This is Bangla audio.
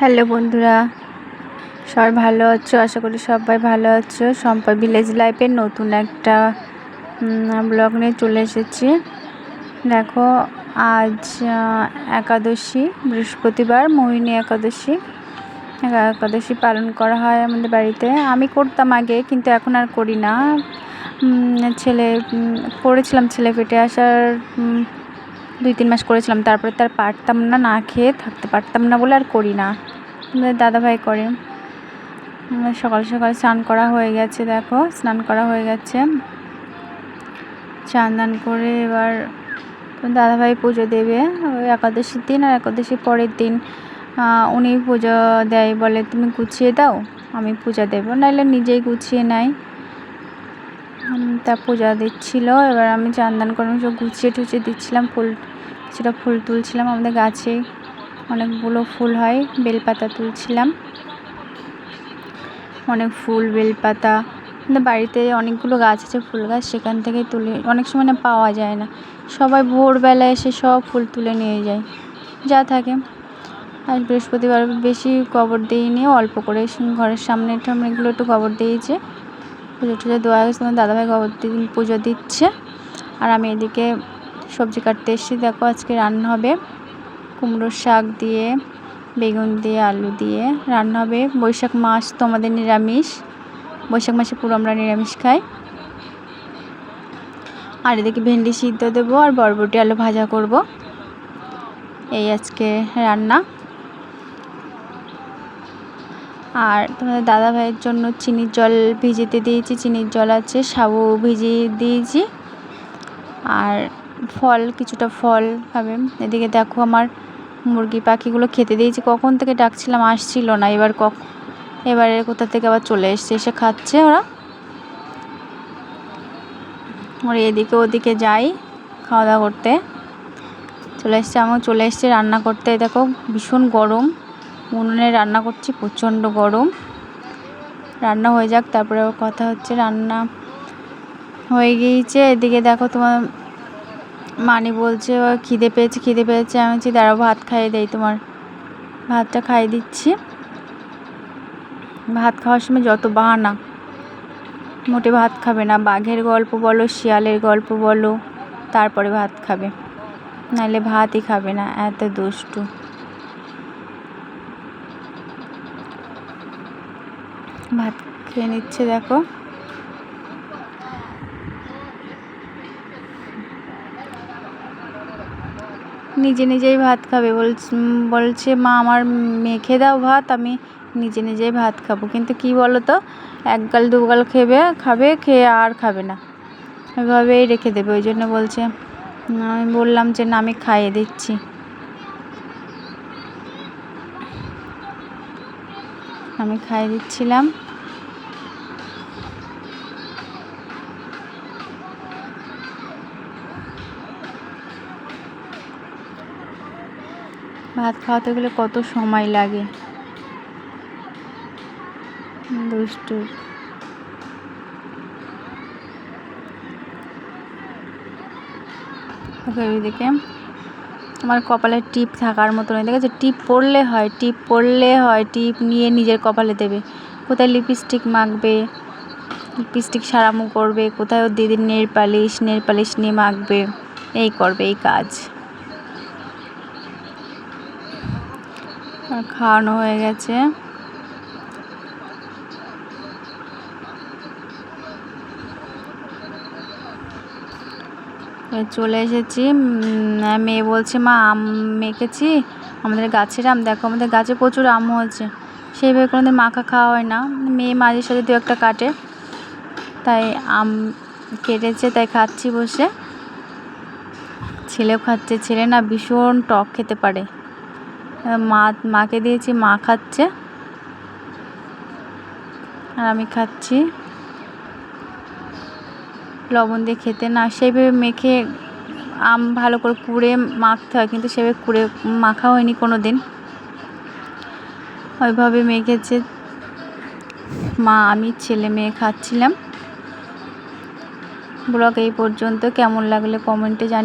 হ্যালো বন্ধুরা, সবাই ভালো আছো? আশা করি সবাই ভালো আছো। সম্পা ভিলেজ লাইফের নতুন একটা ব্লগ নিয়ে চলে এসেছি। দেখো, আজ একাদশী, বৃহস্পতিবার, মোহিনী একাদশী। একাদশী পালন করা হয় আমাদের বাড়িতে। আমি করতাম আগে, কিন্তু এখন আর করি না। ছেলে করেছিলাম ছেলে পেটে আসার দুই তিন মাস করেছিলাম, তারপরে তার পারতাম না না খেয়ে থাকতে পারতাম না বলে আর করি না। দাদাভাই করে। সকাল সকাল স্নান করা হয়ে গেছে, দেখো, স্নান করা হয়ে গেছে। চান দান করে এবার দাদাভাই পুজো দেবে, ওই একাদশীর দিন আর একাদশীর পরের দিন। উনি পুজো দেয় বলে, তুমি গুছিয়ে দাও, আমি পূজা দেবো। নাহলে নিজেই গুছিয়ে নেয়। তা পূজা দিচ্ছিল। এবার আমি চান্দান করে সব গুছিয়ে টুছিয়ে দিচ্ছিলাম ফুল সেটা ফুল তুলছিলাম। আমাদের গাছে অনেকগুলো ফুল হয়, বেলপাতা তুলছিলাম। অনেক ফুল, বেলপাতা। আমাদের বাড়িতে অনেকগুলো গাছ আছে, ফুল গাছ সেখান থেকে তুলে, অনেক সময় না পাওয়া যায় না। সবাই ভোরবেলা এসে সব ফুল তুলে নিয়ে যায়। যা থাকে। আর বৃহস্পতিবার বেশি কবর দিইনি, অল্প করে ঘরের সামনে টামনেগুলো একটু কবর দিয়েছে। পুজো টুজো দেওয়া গেছে। তোমার দাদাভাই দিন পুজো দিচ্ছে। আর আমি এদিকে সবজি কাটতে এসেছি। দেখো আজকে রান্না হবে কুমড়োর শাক দিয়ে, বেগুন দিয়ে, আলু দিয়ে। রান্না হবে বৈশাখ মাস তো আমাদের নিরামিষ। বৈশাখ মাসে পুরো আমরা নিরামিষ খাই। আর এদিকে ভেন্ডি সিদ্ধ দেবো আর বরবটি আলু ভাজা করব। এই আজকে রান্না। আর তোমাদের দাদা ভাইয়ের জন্য চিনির জল ভিজিতে দিয়েছি, চিনির জল আছে, সাবু ভিজিয়ে দিয়েছি। আর ফল, কিছুটা ফল খাবে এদিকে দেখো আমার মুরগি পাখিগুলো খেতে দিয়েছি। কখন থেকে ডাকছিলাম, আসছিল না। এবার কক, এবারে কোথা থেকে আবার চলে এসছে, এসে খাচ্ছে ওরা। ওরা এদিকে ওদিকে যাই খাওয়া দাওয়া করতে। চলে এসছে, আমিও চলে এসছে রান্না করতে। দেখো, ভীষণ গরম। উনুনে রান্না করছি প্রচণ্ড গরম। রান্না হয়ে যাক, তারপরে কথা হচ্ছে রান্না। হয়ে গিয়েছে, এদিকে দেখো তোমার মানি বলছে খিদে পেয়েছে খিদে পেয়েছে। আমি বলছি, দাঁড়াও, ভাত খাইয়ে দেই তোমার। ভাতটা খাইয়ে দিচ্ছি। ভাত খাওয়ার সময় যত বাহানা, মোটে ভাত খাবে না। বাঘের গল্প বলো, শিয়ালের গল্প বলো, তারপরে ভাত খাবে। নাহলে ভাতই খাবে না, এত দুষ্টু। ভাত খেয়ে নিচ্ছে, দেখো। নিজে নিজেই ভাত খাবে। বলছে মা, আমার মেখে দাও ভাত, আমি নিজে নিজেই ভাত খাব। কিন্তু কি বলো তো এক গাল, দু গাল খেবে, খাবে, খেয়ে আর খাবে না। এভাবেই রেখে দেবে। ওই জন্য বলছে, আমি বললাম যে না, আমি খাইয়ে দিচ্ছি। আমি খাইয়ে দিচ্ছিলাম। ভাত খাওয়াতে গেলে কত সময় লাগে? দুষ্টু। এদিকে। আমার কপালে টিপ থাকার মতো নয় দেখেছ টিপ পড়লে হয়, টিপ পড়লে হয়, টিপ নিয়ে নিজের কপালে দেবে। কোথায় লিপস্টিক মাখবে লিপস্টিক সারামু করবে, কোথায় দিদির নেল পালিশ নেল পালিশ নিয়ে মাখবে, এই করবে, এই কাজ। খাওয়ানো হয়ে গেছে। চলে এসেছি। মেয়ে বলছে, মা, আম মেখেছি। আমাদের গাছের আম, দেখো, আমাদের গাছে প্রচুর আম হয়েছে। সেইভাবে কোনোদিন মাখা খাওয়া হয় না। মেয়ে মাঝে সাথে দু একটা কাটে। তাই আম কেটেছে, তাই খাচ্ছি বসে। ছেলেও খাচ্ছে। ছেলে না ভীষণ টক খেতে পারে। মা, মাকে দিয়েছি, মা খাচ্ছে। আর আমি খাচ্ছি। লবণ দিয়ে খেতে। না সেইভাবে মেখে আম ভালো করে কুড়ে মাখতে হয়, কিন্তু সেভাবে কুড়ে মাখা হয়নি কোনো দিন ওইভাবে মেখেছে মা, আমি, ছেলে মেয়ে খাচ্ছিলাম। ব্লগ এই পর্যন্ত। কেমন লাগলে কমেন্টে জানি